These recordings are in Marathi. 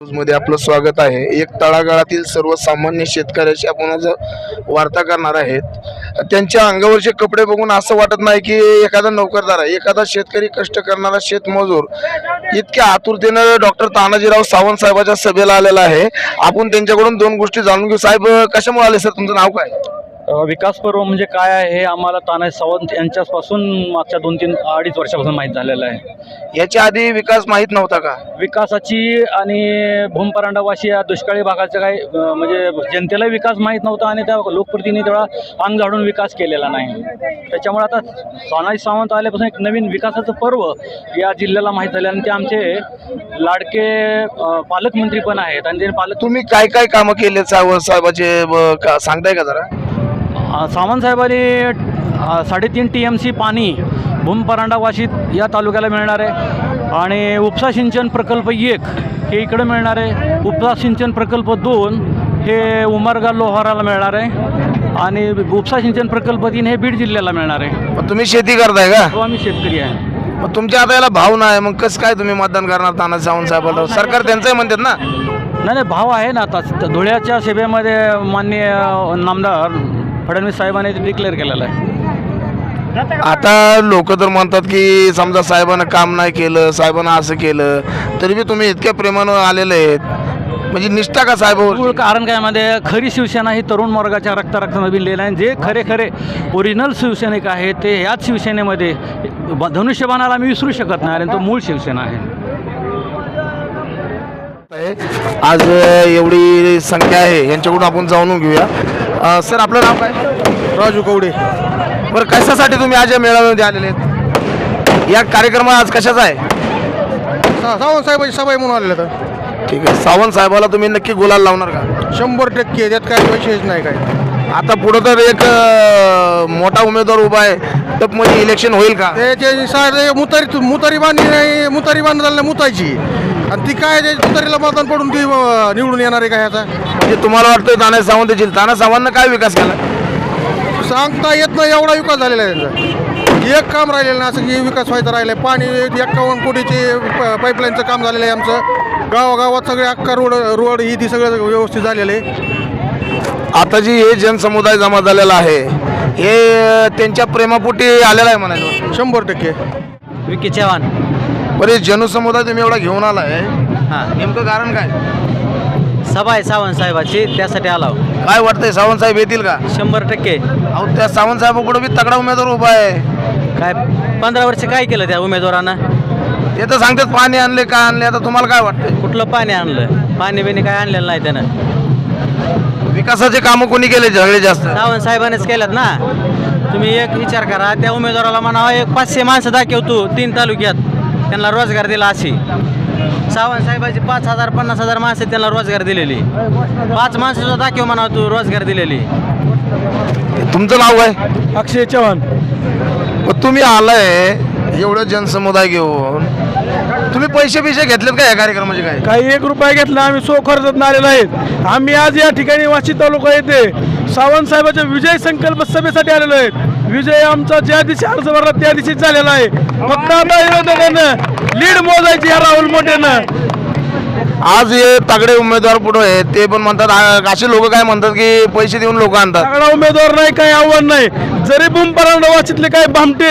मध्ये आपलं स्वागत आहे. एक तळागाळातील सर्वसामान्य शेतकऱ्याशी आपण आज वार्ता करणार आहेत. त्यांच्या अंगावरचे कपडे बघून असं वाटत नाही की एखादा नोकरदार आहे एखादा शेतकरी कष्ट करणारा शेतमजूर. इतक्या आतुरतेनं डॉक्टर तानाजीराव सावंत साहेबाच्या सभेला आलेला आहे. आपण त्यांच्याकडून दोन गोष्टी जाणून घेऊ. साहेब कशामुळे आले सर? तुमचं नाव काय? विकास पर्व म्हणजे काय आहे हे आम्हाला तानाजी सावंत यांच्यापासून मागच्या दोन तीन अडीच वर्षापासून माहीत झालेलं आहे. याच्या आधी विकास माहीत नव्हता का? विकासाची आणि भूमपरांडावाशी या दुष्काळी भागाचा काही म्हणजे जनतेला विकास माहीत नव्हता आणि त्या लोकप्रतिनिधी तेवढा अंग झाडून विकास केलेला नाही. त्याच्यामुळे आता तानाजी सावंत आल्यापासून एक नवीन विकासाचं पर्व या जिल्ह्याला माहीत झालं आणि ते आमचे लाडके पालकमंत्री पण आहेत आणि ते पालक तुम्ही काय काय कामं केले सावंत साहेबाचे सांगताय का जरा? अ, सावंत साहेबांनी अ, साडेतीन टी एम सी पाणी भूमपरांडा वाशीत या तालुक्याला मिळणार आहे. आणि उपसा सिंचन प्रकल्प एक हे इकडे मिळणार आहे. उपसा सिंचन प्रकल्प दोन हे उमरगा लोहाराला मिळणार आहे. आणि उपसा सिंचन प्रकल्प तीन हे बीड जिल्ह्याला मिळणार आहे. तुम्ही शेती करताय का? तो आम्ही शेतकरी आहे. मग तुमच्या आता याला भाव नाही मग कसं काय तुम्ही मतदान करणार तानाजी सावंत सरकार त्यांचंही म्हणतात ना. नाही नाही भाव आहे ना आता. धुळ्याच्या सभेमध्ये माननीय नामदार फडणवीस साहेबांनी डिक्लेअर केलेलं आहे. आता लोक तर म्हणतात की समजा साहेबांना काम नाही केलं साहेबांना असं केलं तरी बी तुम्ही इतक्या प्रेमानं आलेले आहेत. म्हणजे निष्ठा का साहेब मूळ कारण काय मध्ये खरी शिवसेना ही तरुण वर्गाच्या रक्ता रक्तामध्ये भिनलेली आहे. जे खरे खरे ओरिजिनल शिवसैनिक आहेत ते ह्याच शिवसेनेमध्ये ब- धनुष्यबाणाला आम्ही विसरू शकत नाही आणि तो मूळ शिवसेना आहे. आज एवढी संख्या आहे यांच्याकडून आपण जाणून घेऊया. अं, सर आपलं नाव काय? राजू कवडे. बरं कशासाठी तुम्ही आज या मेळाव्यामध्ये आलेले आहेत? या कार्यक्रम आज कशाचा आहे? सा- सावंत साहेबाची सभा आहे म्हणून आलेलं तर. ठीक आहे. सावंत साहेबाला तुम्ही नक्की गुलाल लावणार का? शंभर टक्के त्यात काय विषयच नाही काय. आता पुढं तर एक अं, मोठा उमेदवार उभा आहे. तर मध्ये इलेक्शन होईल का? त्याचे सारे मुतारी मुतारी बांधली नाही मुतारी बांधली झाली नाही मुतायची आणि ती काय ते मुतारीला मतदान पडून ती अं, निवडून येणार आहे का ह्याचा? म्हणजे तुम्हाला वाटतं ताना सावंत येतील? ताना सावंतनं काय विकास केला? सांगता येत नाही एवढा विकास झालेला आहे त्यांचा. एक काम राहिलेलं नाही असं की विकास व्हायचा राहिला आहे पाणी एक्कावन्न कोटीचे प- पाईपलाईनचं काम झालेलं आहे आमचं. गावागावात सगळे अख्खा रोड रोड ही ती सगळं व्यवस्थित झालेलं आहे. आता जी हे जनसमुदाय जमा झालेला आहे हे अं, त्यांच्या प्रेमापोटी आलेला आहे म्हणायचं. शंभर टक्के. विकी चव्हाण. बरे जनसमुदाय तुम्ही एवढा घेऊन आलाय. हां. नेमकं कारण काय? सभा आहे सावंत साहेबाची त्यासाठी आलो काय वाटतंय सावंत साहेब येतील का? शंभर टक्के. अहो त्या सावंत साहेबाकडे बी तगडा उमेदवार उभा आहे. काय पंधरा वर्ष काय केलं त्या उमेदवारानं? ते तर सांगतात पाणी आणले का आणले आता तुम्हाला काय वाटतंय? कुठलं पाणी आणलं? पाणी बिणी काय आणलेलं नाही त्यानं. विकासाचे कामं कोणी केले सगळे जास्त? सावंत साहेबांनीच केल्यात ना. तुम्ही एक विचार करा त्या उमेदवाराला म्हणावं एक पाचशे माणसं दाखव तू तीन तालुक्यात. त्यांना रोजगार दिला अशी. सावंत साहेबाची पाच हजार पन्नास हजार माणसं त्यांना रोजगार दिलेली. पाच माणसं सुद्धा दाखव म्हणावं तू रोजगार दिलेली. तुमचं नाव काय? अक्षय चव्हाण. मग तुम्ही आलाय एवढं जनसमुदाय घेऊन. तुम्ही पैसे पैसे घेतलेत का या कार्यक्रमाचे काय काही एक रुपया घेतला आम्ही सो खर्चात आलेलो आहेत. आम्ही आज या ठिकाणी वाशी तालुका येथे सावंत साहेबाच्या विजय संकल्प सभेसाठी आलेलो आहेत. विजय आमचा ज्या दिवशी अर्ज भरला त्या दिवशीच झालेला आहे. फक्त आता विरोधकांना लीड मोजायची या राहुल मोठेनं. आज हे तगडे उमेदवार पुढे आहेत ते पण म्हणतात असे लोक काय म्हणतात की पैसे देऊन लोक आणतात. सगळा उमेदवार नाही काही आव्हान नाही. जरी बुंपरांना वाचितले काय भामटे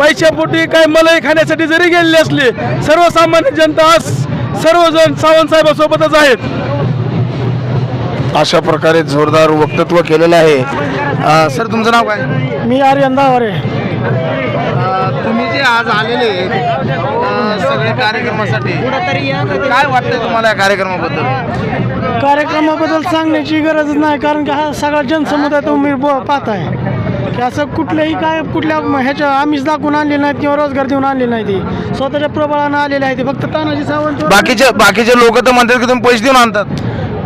पैशापोटी काय मलई खाण्यासाठी जरी गेलेले असले सर्वसामान्य जनता आज सर्वजण सावंत साहेबासोबतच आहेत. अशा प्रकारे जोरदार वक्तत्व केलेलं आहे. अ, सर तुमचं नाव काय? मी आर्यन दावारे तुम्ही जे आज आलेले सगळे कार्यक्रमासाठी काय वाटतंय तुम्हाला या कार्यक्रमाबद्दल? कार्यक्रमाबद्दल सांगण्याची गरजच नाही कारण की हा सगळा जनसमुदाय तुम्ही ब- पाहताय की असं कुठल्याही काय कुठल्या ह्याच्या आमिष दाखवून आणले नाहीत किंवा रोजगार देऊन आणले नाही ते स्वतःच्या प्रबळानं आलेले आहे ते फक्त तानाजी सावंत. बाकीचे बाकीचे लोक तर म्हणतात की तुम्ही पैसे देऊन आणतात.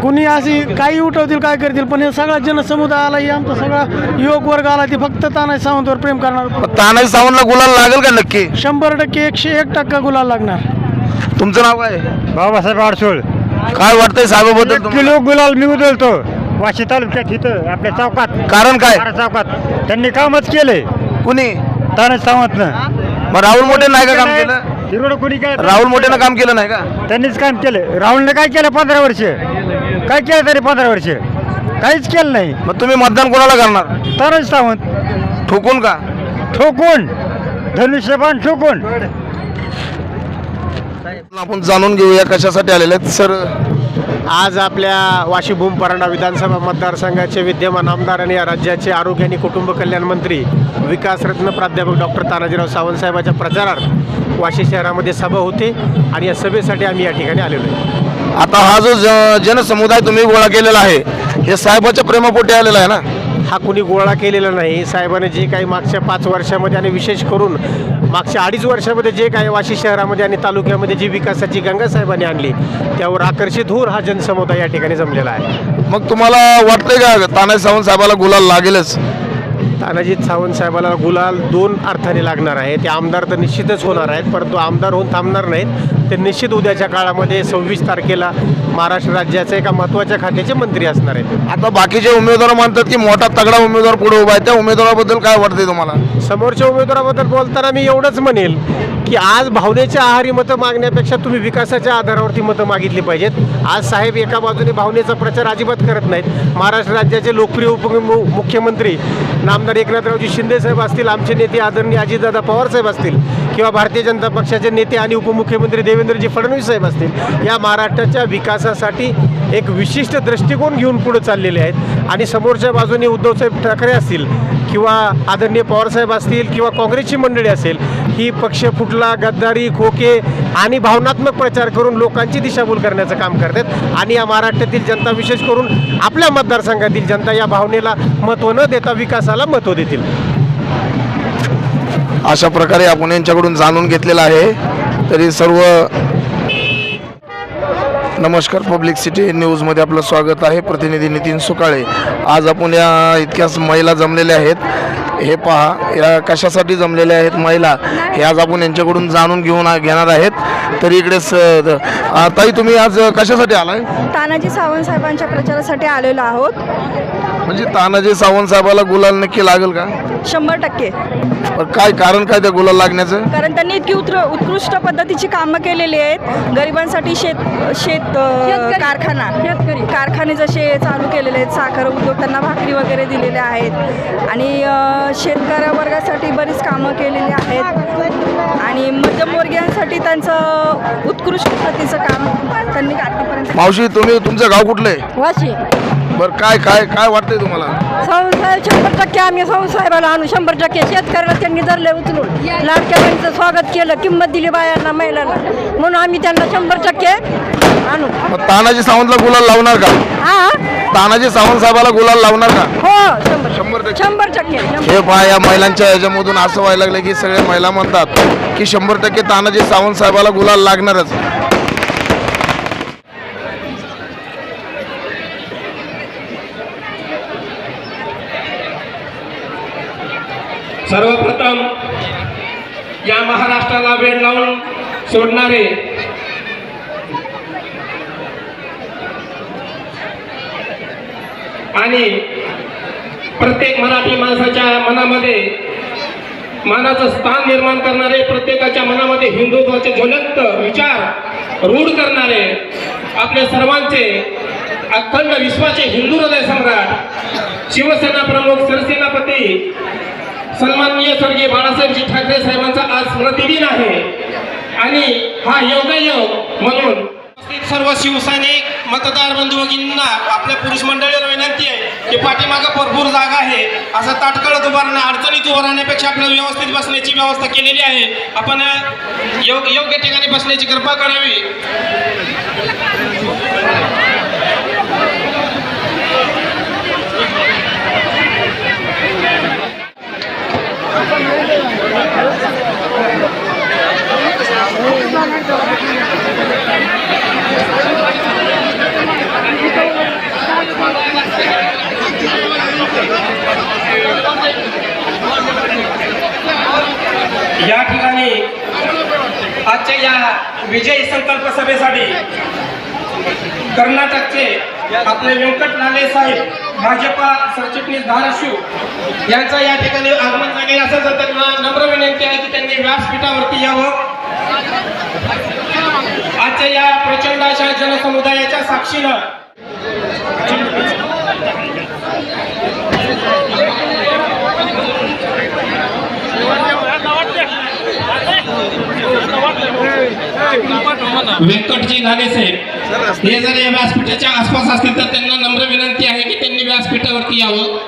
कुणी अशी काही उठवतील काय करतील पण हे सगळा जनसमुदाय आला ही आमचा सगळा युवक वर्ग आला ते फक्त तानाजी सावंतवर प्रेम करणार. तानाजी सावंतला गुलाल लागेल का नक्की? शंभर टक्के एकशे एक टक्का गुलाल लागणार. तुमचं नाव काय? बाबासाहेब आडसोळ. काय वाटतंय साहेबाबद्दल? किलो गुलाल मी उधळतो. वाशी तालुक्यात इथं आपल्या चौकात. कारण काय? चौकात. त्यांनी कामच केले. कुणी? तानाजी सावंतनं. मग राहुल मोठे नाही का काम केलं? कोणी काय राहुल मोठेनं काम केलं नाही का? त्यांनीच काम केलं. राहुलने काय केलं पंधरा वर्ष? काय केलं तरी पंधरा वर्ष. काहीच केलं नाही. मग तुम्ही मतदान कोणाला करणार? तरच सावंत. ठोकून का? ठोकून. धनुष्यबाण ठोकून. आपण जाणून घेऊया कशासाठी आलेले आहेत. सर आज आपल्या वाशी भूम परांडा विधानसभा मतदारसंघाचे विद्यमान आमदार आणि या राज्याचे आरोग्य आणि कुटुंब कल्याण मंत्री विकासरत्न प्राध्यापक डॉक्टर तानाजीराव सावंत साहेबांच्या प्रचारार्थ वाशी शहरामध्ये सभा होते आणि या सभेसाठी आम्ही या ठिकाणी आलेलो आहे. आता हा जो जनसमुदाय तुम्ही गोळा केलेला आहे हे साहेबाच्या प्रेमापोटी आलेला आहे ना? हा कुणी गोळा केलेला नाही. साहेबांनी जे काही मागच्या पाच वर्षामध्ये आणि विशेष करून मागच्या अडीच वर्षामध्ये जे काही वाशी शहरामध्ये आणि तालुक्यामध्ये जी विकासाची गंगा साहेबांनी आणली त्यावर आकर्षित होऊन हा जनसमुदाय या ठिकाणी जमलेला आहे. मग तुम्हाला वाटतंय का तानाजी सावंत साहेबाला गुलाल लागेलच? तानाजी सावंत साहेबाला गुलाल दोन अर्थाने लागणार आहे. ते आमदार तर निश्चितच होणार आहेत परंतु आमदार होऊन थांबणार नाहीत. ते निश्चित उद्याच्या काळामध्ये सव्वीस तारखेला महाराष्ट्र राज्याचे एका महत्त्वाच्या खात्याचे मंत्री असणार आहेत. आता बाकीचे उमेदवार म्हणतात की मोठा तगडा उमेदवार पुढे उभा आहे त्या उमेदवाराबद्दल काय वाटतंय तुम्हाला? समोरच्या उमेदवाराबद्दल बोलताना मी एवढंच म्हणेल की आज भावनेच्या आहारी मतं मागण्यापेक्षा तुम्ही विकासाच्या आधारावरती मतं मागितली पाहिजेत. आज साहेब एका बाजूने भावनेचा प्रचार अजिबात करत नाहीत. महाराष्ट्र राज्याचे लोकप्रिय उपमु मुख्यमंत्री आमदार एकनाथरावजी शिंदे साहेब असतील आमचे नेते आदरणीय अजितदादा पवार साहेब असतील किंवा भारतीय जनता पक्षाचे नेते आणि उपमुख्यमंत्री देवेंद्रजी फडणवीस साहेब असतील या महाराष्ट्राच्या विकासासाठी एक विशिष्ट दृष्टिकोन घेऊन पुढे चाललेले आहेत. आणि समोरच्या बाजूने उद्धवसाहेब ठाकरे असतील किंवा आदरणीय पवारसाहेब असतील किंवा काँग्रेसची मंडळी असेल ही पक्ष फुटला गद्दारी खोके आणि भावनात्मक प्रचार करून लोकांची दिशाभूल करण्याचं काम करतात. आणि या महाराष्ट्रातील जनता विशेष करून आपल्या मतदारसंघातील जनता या भावनेला महत्त्व न देता विकासाला महत्त्व देतील. अशा प्रकारे आपण यांच्याकडून जाणून घेतलेलं आहे. तरी सर्व नमस्कार पब्लिक सिटी न्यूजमध्ये आपलं स्वागत आहे. प्रतिनिधी नितीन सुकाळे. आज आपण या इतक्याच महिला जमलेल्या आहेत. हे पहा या कशासाठी जमलेल्या आहेत महिला? हे आज आपण यांच्याकडून जाणून घेऊन घेणार आहेत. तरी इकडे स द- ताई तुम्ही आज कशासाठी आलाय? तानाजी सावंत साहेबांच्या प्रचारासाठी आलेलो आहोत. म्हणजे तानाजी सावंत साहेबाला गुलाल नक्की लागेल का? शंभर टक्के. पण काय कारण काय त्या गुलाल लागण्याचं? कारण त्यांनी इतकी उत्र उत्कृष्ट पद्धतीची कामं केलेली आहेत. गरिबांसाठी शेत शेत अ, कारखाना. कारखाने जसे चालू केलेले आहेत साखर उद्योग त्यांना भाकरी वगैरे दिलेल्या आहेत. आणि अ, शेतकऱ्या वर्गासाठी बरीच कामं केलेली आहेत. आणि मध्यमवर्गीयांसाठी त्यांचं उत्कृष्ट प्रतीचं काम त्यांनी आतापर्यंत मावशी तुम्ही तुमचं गाव कुठलं आहे? वाशी. बरं काय काय काय वाटतंय तुम्हाला? साहेब शंभर टक्के आम्ही साहेबाला आणू शंभर टक्के शेतकऱ्याला त्यांनी धरले उचलून. लाडक्या बहिणीचं स्वागत केलं किंमत दिली बायांना महिलांना. म्हणून आम्ही त्यांना शंभर टक्के आणू. मग तानाजी सावंतला गुलाल लावणार का? हा तानाजी सावंत साहेबाला गुलाल लावणार का? हो शंभर शंभर टक्के. शंभर टक्के शंभर. हे पहा या महिलांच्या ह्याच्यामधून असं व्हायला लागलं की सगळे महिला म्हणतात की शंभर टक्के तानाजी सावंत साहेबाला गुलाल लागणारच. सर्वप्रथम या महाराष्ट्राला वेळ लावून सोडणारे आणि प्रत्येक मराठी माणसाच्या मनामध्ये मानाचं स्थान निर्माण करणारे प्रत्येकाच्या मनामध्ये हिंदुत्वाचे ज्वलंत विचार रूढ करणारे आपल्या सर्वांचे अखंड विश्वाचे हिंदू हृदय सम्राट शिवसेना प्रमुख सरसेनापती सन्माननीय स्वर्गीय बाळासाहेबजी ठाकरे साहेबांचा आज स्मृतिदिन आहे. आणि हा योगायोग म्हणून सर्व शिवसैनिक मतदार बंधू भगिनींना आपल्या पुरुष मंडळीला विनंती आहे की पाठीमागं भरपूर जागा आहे. असं ताटकळत उभं राहणं अडचणीत उभं राहण्यापेक्षा आपल्याला व्यवस्थित बसण्याची व्यवस्था केलेली आहे. आपण योग्य योग्य ठिकाणी बसण्याची कृपा करावी या ठिकाणी आजच्या या विजयी संकल्प सभेसाठी कर्नाटकचे आपले व्यंकट नाले साहेब भाजपा सरचिटणीस धाराशिव यांचं या ठिकाणी आगमन झाले असेल तर त्यांना नम्र विनंती आहे की त्यांनी व्यासपीठावरती यावं. आजच्या या प्रचंड अशा जनसमुदायाच्या साक्षीनं व्यंकटजी नाणेसाहेब हे जर या व्यासपीठाच्या आसपास असतील तर त्यांना नम्र विनंती आहे की त्यांनी व्यासपीठावरती यावं.